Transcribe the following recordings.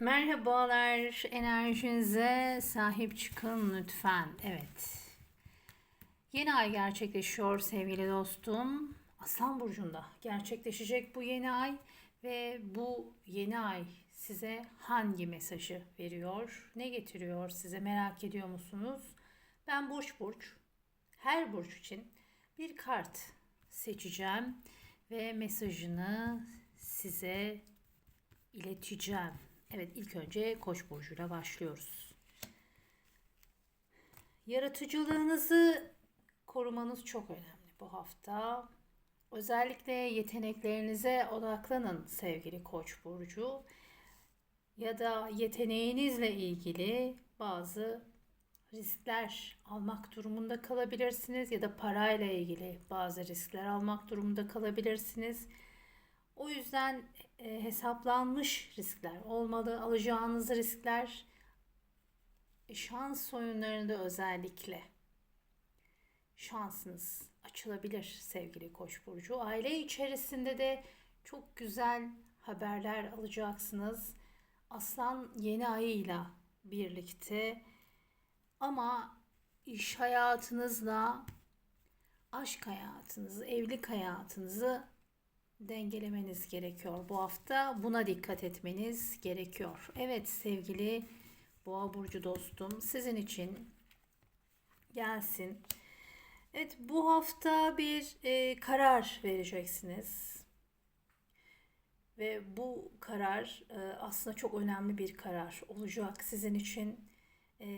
Merhabalar, enerjinize sahip çıkın lütfen. Evet. Yeni ay gerçekleşiyor sevgili dostum. Aslan burcunda gerçekleşecek bu yeni ay ve bu yeni ay size hangi mesajı veriyor? Ne getiriyor size merak ediyor musunuz? Ben burç burç her burç için bir kart seçeceğim ve mesajını size ileteceğim. Evet ilk önce Koç burcuyla başlıyoruz. Yaratıcılığınızı korumanız çok önemli bu hafta. Özellikle yeteneklerinize odaklanın sevgili Koç burcu. Ya da yeteneğinizle ilgili bazı riskler almak durumunda kalabilirsiniz ya da parayla ilgili bazı riskler almak durumunda kalabilirsiniz. O yüzden e, hesaplanmış riskler olmalı. Alacağınız riskler e, şans oyunlarında özellikle şansınız açılabilir sevgili Koç burcu. Aile içerisinde de çok güzel haberler alacaksınız. Aslan yeni ayıyla birlikte ama iş hayatınızla aşk hayatınızı, evlilik hayatınızı dengelemeniz gerekiyor bu hafta. Buna dikkat etmeniz gerekiyor. Evet sevgili Boğa burcu dostum sizin için gelsin. Evet bu hafta bir e, karar vereceksiniz. Ve bu karar e, aslında çok önemli bir karar olacak sizin için. E,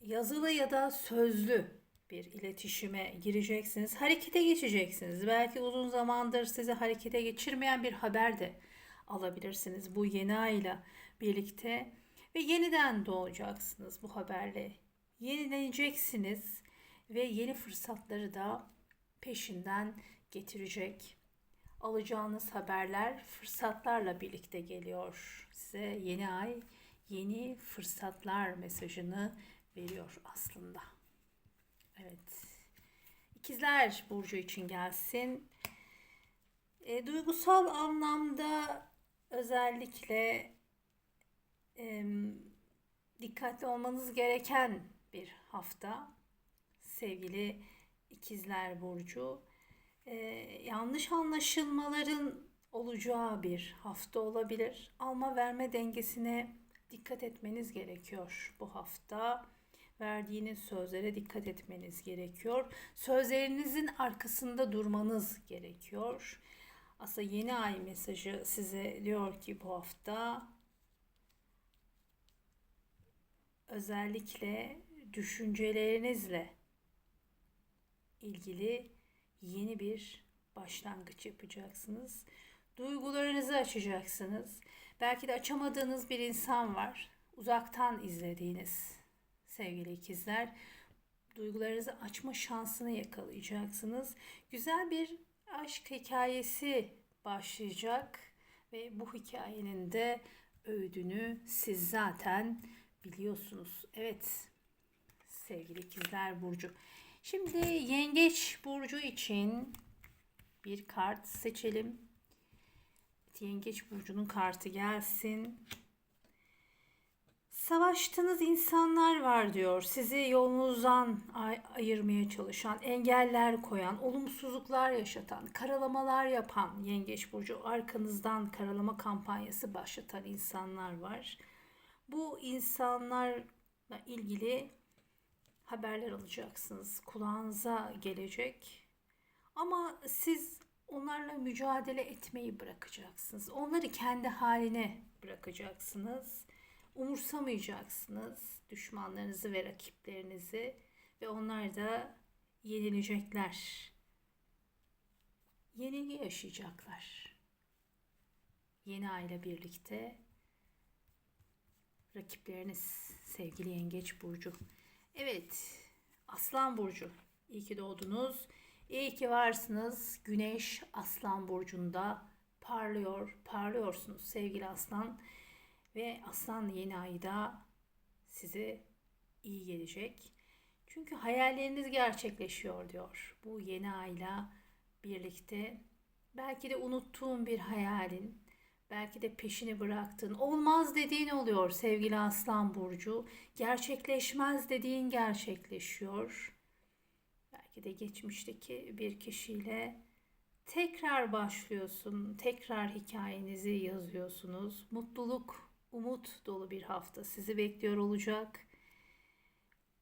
yazılı ya da sözlü bir iletişime gireceksiniz. Harekete geçeceksiniz. Belki uzun zamandır sizi harekete geçirmeyen bir haber de alabilirsiniz bu yeni ayla birlikte ve yeniden doğacaksınız bu haberle. Yenileneceksiniz ve yeni fırsatları da peşinden getirecek. Alacağınız haberler fırsatlarla birlikte geliyor. Size yeni ay yeni fırsatlar mesajını veriyor aslında. Evet. İkizler Burcu için gelsin. E, duygusal anlamda özellikle e, dikkatli olmanız gereken bir hafta. Sevgili İkizler Burcu. E, yanlış anlaşılmaların olacağı bir hafta olabilir. Alma verme dengesine dikkat etmeniz gerekiyor bu hafta verdiğiniz sözlere dikkat etmeniz gerekiyor. Sözlerinizin arkasında durmanız gerekiyor. Aslında yeni ay mesajı size diyor ki bu hafta özellikle düşüncelerinizle ilgili yeni bir başlangıç yapacaksınız. Duygularınızı açacaksınız. Belki de açamadığınız bir insan var. Uzaktan izlediğiniz sevgili ikizler. Duygularınızı açma şansını yakalayacaksınız. Güzel bir aşk hikayesi başlayacak ve bu hikayenin de öğüdünü siz zaten biliyorsunuz. Evet sevgili ikizler burcu. Şimdi yengeç burcu için bir kart seçelim. Yengeç burcunun kartı gelsin. Savaştığınız insanlar var diyor. Sizi yolunuzdan ay- ayırmaya çalışan, engeller koyan, olumsuzluklar yaşatan, karalamalar yapan Yengeç Burcu arkanızdan karalama kampanyası başlatan insanlar var. Bu insanlarla ilgili haberler alacaksınız. Kulağınıza gelecek. Ama siz onlarla mücadele etmeyi bırakacaksınız. Onları kendi haline bırakacaksınız umursamayacaksınız düşmanlarınızı ve rakiplerinizi ve onlar da yenilecekler. Yenilgi yaşayacaklar. Yeni aile birlikte rakipleriniz sevgili Yengeç burcu. Evet, Aslan burcu. İyi ki doğdunuz. İyi ki varsınız. Güneş Aslan burcunda parlıyor, parlıyorsunuz sevgili Aslan. Ve aslan yeni ayda size iyi gelecek. Çünkü hayalleriniz gerçekleşiyor diyor. Bu yeni ayla birlikte belki de unuttuğun bir hayalin, Belki de peşini bıraktın. Olmaz dediğin oluyor sevgili Aslan Burcu. Gerçekleşmez dediğin gerçekleşiyor. Belki de geçmişteki bir kişiyle tekrar başlıyorsun. Tekrar hikayenizi yazıyorsunuz. Mutluluk, umut dolu bir hafta sizi bekliyor olacak.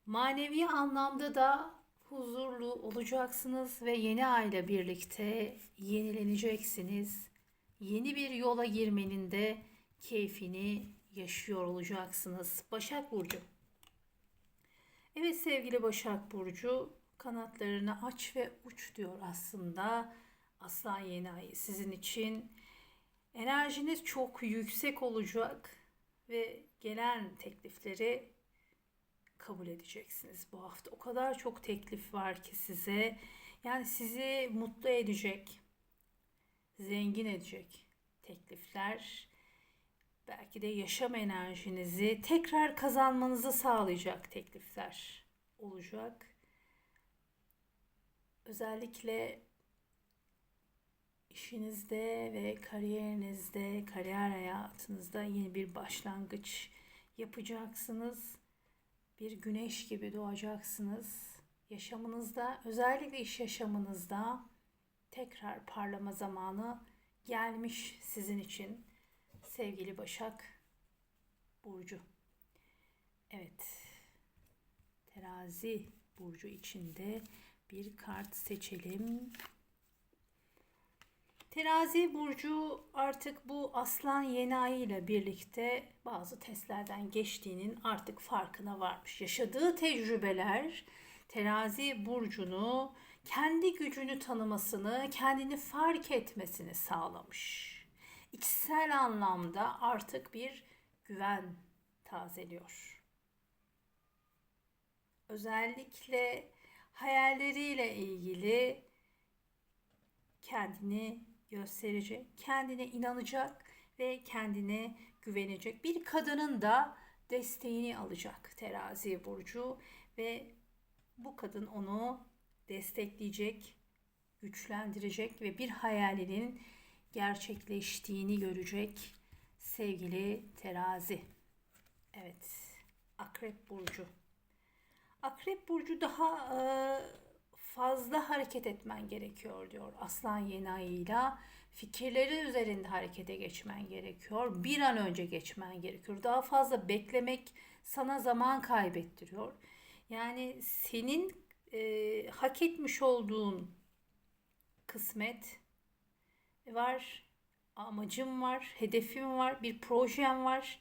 Manevi anlamda da huzurlu olacaksınız ve yeni aile birlikte yenileneceksiniz. Yeni bir yola girmenin de keyfini yaşıyor olacaksınız. Başak Burcu. Evet sevgili Başak Burcu kanatlarını aç ve uç diyor aslında. Aslan yeni ayı sizin için enerjiniz çok yüksek olacak ve gelen teklifleri kabul edeceksiniz bu hafta. O kadar çok teklif var ki size. Yani sizi mutlu edecek, zengin edecek teklifler. Belki de yaşam enerjinizi tekrar kazanmanızı sağlayacak teklifler olacak. Özellikle işinizde ve kariyerinizde, kariyer hayatınızda yeni bir başlangıç yapacaksınız bir güneş gibi doğacaksınız. Yaşamınızda, özellikle iş yaşamınızda tekrar parlama zamanı gelmiş sizin için sevgili Başak Burcu. Evet. Terazi burcu içinde bir kart seçelim. Terazi burcu artık bu aslan yeni ay ile birlikte bazı testlerden geçtiğinin artık farkına varmış. Yaşadığı tecrübeler terazi burcunu kendi gücünü tanımasını, kendini fark etmesini sağlamış. İçsel anlamda artık bir güven tazeliyor. Özellikle hayalleriyle ilgili kendini gösterecek, kendine inanacak ve kendine güvenecek. Bir kadının da desteğini alacak terazi burcu ve bu kadın onu destekleyecek, güçlendirecek ve bir hayalinin gerçekleştiğini görecek sevgili terazi. Evet, akrep burcu. Akrep burcu daha e, fazla hareket etmen gerekiyor diyor Aslan yeni ayıyla. Fikirleri üzerinde harekete geçmen gerekiyor. Bir an önce geçmen gerekiyor. Daha fazla beklemek sana zaman kaybettiriyor. Yani senin e, hak etmiş olduğun kısmet var, amacım var, hedefim var, bir projem var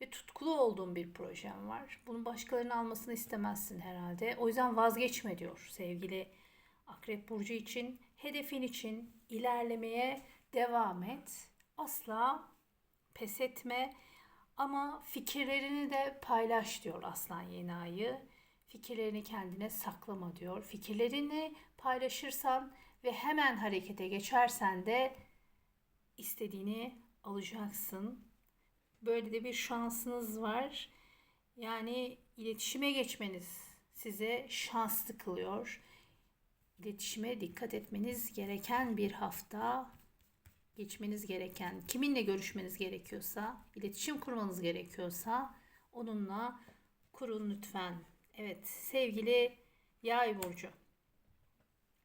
ve tutkulu olduğum bir projem var. Bunu başkalarının almasını istemezsin herhalde. O yüzden vazgeçme diyor sevgili Akrep Burcu için. Hedefin için ilerlemeye devam et. Asla pes etme ama fikirlerini de paylaş diyor Aslan Yeni Ayı. Fikirlerini kendine saklama diyor. Fikirlerini paylaşırsan ve hemen harekete geçersen de istediğini alacaksın. Böyle de bir şansınız var. Yani iletişime geçmeniz size şanslı kılıyor. İletişime dikkat etmeniz gereken bir hafta geçmeniz gereken, kiminle görüşmeniz gerekiyorsa, iletişim kurmanız gerekiyorsa onunla kurun lütfen. Evet sevgili yay burcu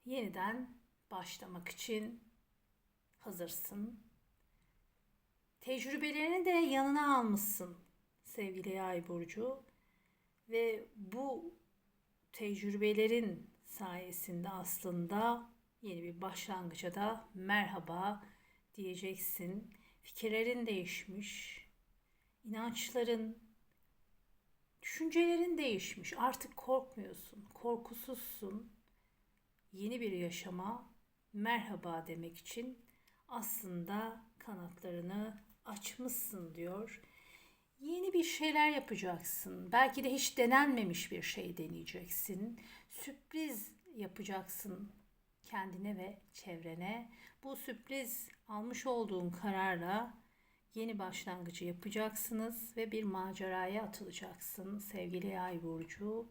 yeniden başlamak için hazırsın. Tecrübelerini de yanına almışsın sevgili Yay burcu ve bu tecrübelerin sayesinde aslında yeni bir başlangıca da merhaba diyeceksin. Fikirlerin değişmiş, inançların, düşüncelerin değişmiş. Artık korkmuyorsun, korkusuzsun. Yeni bir yaşama merhaba demek için aslında kanatlarını açmışsın diyor. Yeni bir şeyler yapacaksın. Belki de hiç denenmemiş bir şey deneyeceksin. Sürpriz yapacaksın kendine ve çevrene. Bu sürpriz almış olduğun kararla yeni başlangıcı yapacaksınız ve bir maceraya atılacaksın sevgili Yay burcu.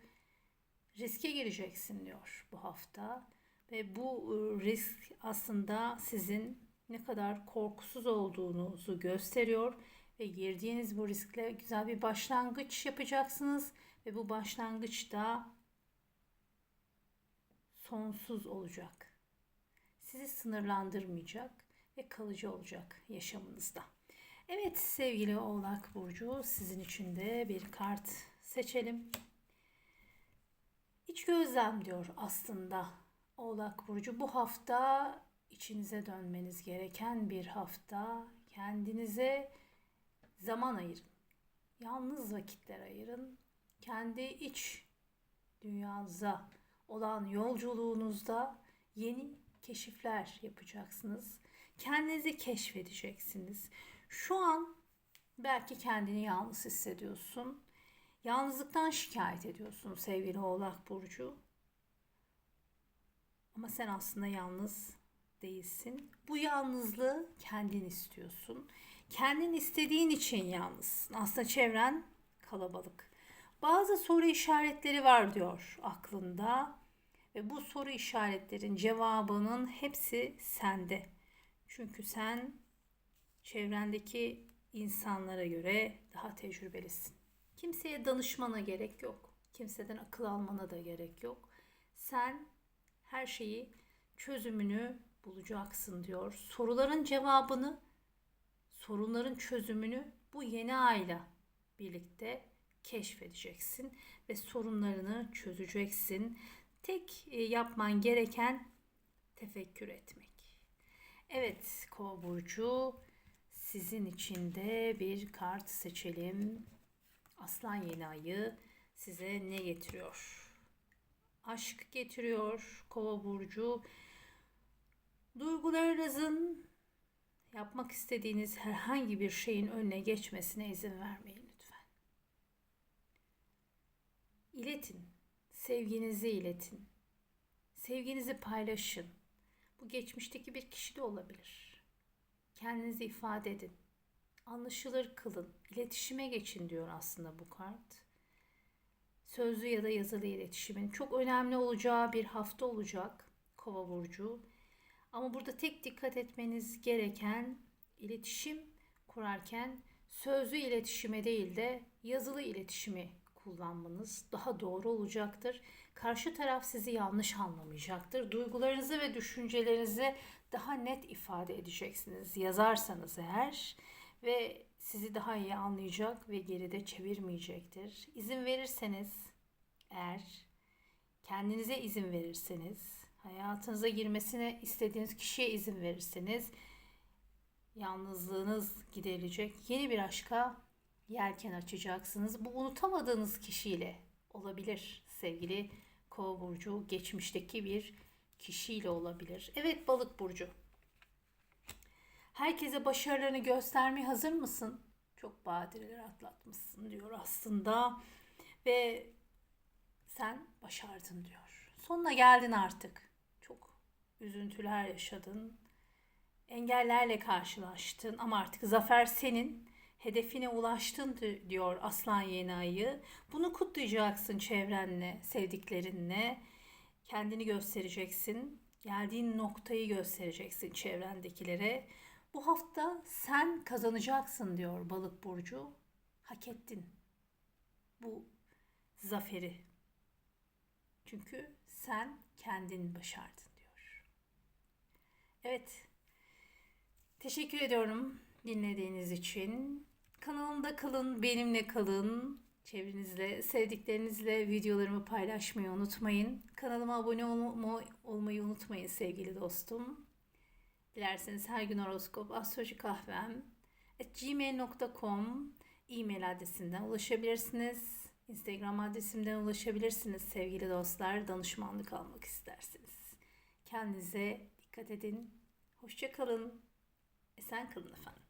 Riske gireceksin diyor bu hafta ve bu ıı, risk aslında sizin ne kadar korkusuz olduğunuzu gösteriyor ve girdiğiniz bu riskle güzel bir başlangıç yapacaksınız ve bu başlangıçta sonsuz olacak. Sizi sınırlandırmayacak ve kalıcı olacak yaşamınızda. Evet sevgili Oğlak Burcu sizin için de bir kart seçelim. İç gözlem diyor aslında Oğlak Burcu. Bu hafta içinize dönmeniz gereken bir hafta. Kendinize zaman ayırın. Yalnız vakitler ayırın. Kendi iç dünyanıza olan yolculuğunuzda yeni keşifler yapacaksınız. Kendinizi keşfedeceksiniz. Şu an belki kendini yalnız hissediyorsun. Yalnızlıktan şikayet ediyorsun sevgili Oğlak Burcu. Ama sen aslında yalnız değilsin. Bu yalnızlığı kendin istiyorsun. Kendin istediğin için yalnızsın. Aslında çevren kalabalık. Bazı soru işaretleri var diyor aklında. Ve bu soru işaretlerin cevabının hepsi sende. Çünkü sen çevrendeki insanlara göre daha tecrübelisin. Kimseye danışmana gerek yok. Kimseden akıl almana da gerek yok. Sen her şeyi çözümünü bulacaksın diyor. Soruların cevabını, sorunların çözümünü bu yeni ayla birlikte keşfedeceksin ve sorunlarını çözeceksin. Tek e, yapman gereken tefekkür etmek. Evet, Kova burcu sizin için de bir kart seçelim. Aslan yeni ayı size ne getiriyor? Aşk getiriyor Kova burcu. Duygularınızın yapmak istediğiniz herhangi bir şeyin önüne geçmesine izin vermeyin lütfen. İletin, sevginizi iletin. Sevginizi paylaşın. Bu geçmişteki bir kişi de olabilir. Kendinizi ifade edin. Anlaşılır kılın. İletişime geçin diyor aslında bu kart. Sözlü ya da yazılı iletişimin çok önemli olacağı bir hafta olacak Kova burcu. Ama burada tek dikkat etmeniz gereken iletişim kurarken sözlü iletişime değil de yazılı iletişimi kullanmanız daha doğru olacaktır. Karşı taraf sizi yanlış anlamayacaktır. Duygularınızı ve düşüncelerinizi daha net ifade edeceksiniz yazarsanız eğer ve sizi daha iyi anlayacak ve geride çevirmeyecektir. İzin verirseniz eğer kendinize izin verirseniz hayatınıza girmesine istediğiniz kişiye izin verirseniz yalnızlığınız giderilecek. Yeni bir aşka yelken açacaksınız. Bu unutamadığınız kişiyle olabilir sevgili Kova burcu geçmişteki bir kişiyle olabilir. Evet Balık burcu. Herkese başarılarını göstermeye hazır mısın? Çok badireler atlatmışsın diyor aslında. Ve sen başardın diyor. Sonuna geldin artık. Üzüntüler yaşadın. Engellerle karşılaştın ama artık zafer senin. Hedefine ulaştın diyor Aslan Yeni Ayı. Bunu kutlayacaksın çevrenle, sevdiklerinle. Kendini göstereceksin. Geldiğin noktayı göstereceksin çevrendekilere. Bu hafta sen kazanacaksın diyor Balık burcu. Hak ettin bu zaferi. Çünkü sen kendin başardın. Evet. Teşekkür ediyorum dinlediğiniz için. Kanalımda kalın, benimle kalın. Çevrenizle, sevdiklerinizle videolarımı paylaşmayı unutmayın. Kanalıma abone olmayı unutmayın sevgili dostum. Dilerseniz her gün horoskop, astroloji kahvem gmail.com e-mail adresinden ulaşabilirsiniz. Instagram adresimden ulaşabilirsiniz sevgili dostlar. Danışmanlık almak isterseniz. Kendinize dikkat edin. Hoşça kalın. Esen kalın efendim.